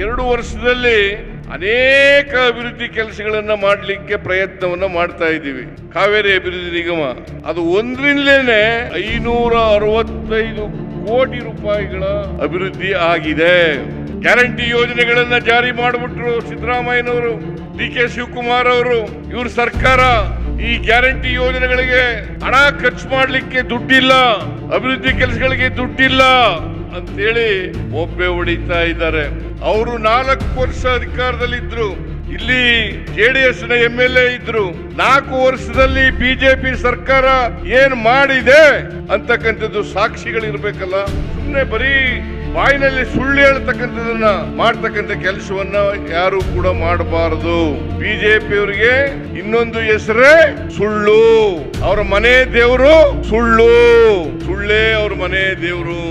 ಎರಡು ವರ್ಷದಲ್ಲಿ ಅನೇಕ ಅಭಿವೃದ್ಧಿ ಕೆಲಸಗಳನ್ನ ಮಾಡಲಿಕ್ಕೆ ಪ್ರಯತ್ನವನ್ನ ಮಾಡ್ತಾ ಇದ್ದೀವಿ. ಕಾವೇರಿ ಅಭಿವೃದ್ಧಿ ನಿಗಮ. ಅದು ಒಂದ್ರಿಂದಲೇ ಐನೂರ ಅರವತ್ತೈದು ಕೋಟಿ ರೂಪಾಯಿಗಳ ಅಭಿವೃದ್ಧಿ ಆಗಿದೆ. ಗ್ಯಾರಂಟಿ ಯೋಜನೆಗಳನ್ನ ಜಾರಿ ಮಾಡಿಬಿಟ್ರು ಸಿದ್ದರಾಮಯ್ಯನವರು, ಡಿ ಕೆ ಶಿವಕುಮಾರ್ ಅವರು, ಇವ್ರ ಸರ್ಕಾರ. ಈ ಗ್ಯಾರಂಟಿ ಯೋಜನೆಗಳಿಗೆ ಹಣ ಖರ್ಚು ಮಾಡಲಿಕ್ಕೆ ದುಡ್ಡಿಲ್ಲ, ಅಭಿವೃದ್ಧಿ ಕೆಲಸಗಳಿಗೆ ದುಡ್ಡಿಲ್ಲ. ಅಂತೇಳಿ ಒಬ್ಬೆ ಹೊಡಿತಾ ಇದ್ದಾರೆ. ಅವರು ನಾಲ್ಕು ವರ್ಷ ಅಧಿಕಾರದಲ್ಲಿದ್ರು. ಇಲ್ಲಿ ಜೆಡಿಎಸ್ನ ಎಂ ಎಲ್ ಎ ಇದ್ರು. ನಾಲ್ಕು ವರ್ಷದಲ್ಲಿ ಬಿಜೆಪಿ ಸರ್ಕಾರ ಏನ್ ಮಾಡಿದೆ ಅಂತಕ್ಕಂಥದ್ದು ಸಾಕ್ಷಿಗಳಿರ್ಬೇಕಲ್ಲ. ಸುಮ್ಮನೆ ಬರೀ ಬಾಯಿನಲ್ಲಿ ಸುಳ್ಳು ಹೇಳ್ತಕ್ಕಂಥದನ್ನ ಮಾಡ್ತಕ್ಕಂಥ ಕೆಲಸವನ್ನ ಯಾರು ಕೂಡ ಮಾಡಬಾರದು. ಬಿಜೆಪಿ ಅವರಿಗೆ ಇನ್ನೊಂದು ಹೆಸರೇ ಸುಳ್ಳು. ಅವರ ಮನೆ ದೇವರು ಸುಳ್ಳು. ಸುಳ್ಳೇ ಅವ್ರ ಮನೆ ದೇವರು.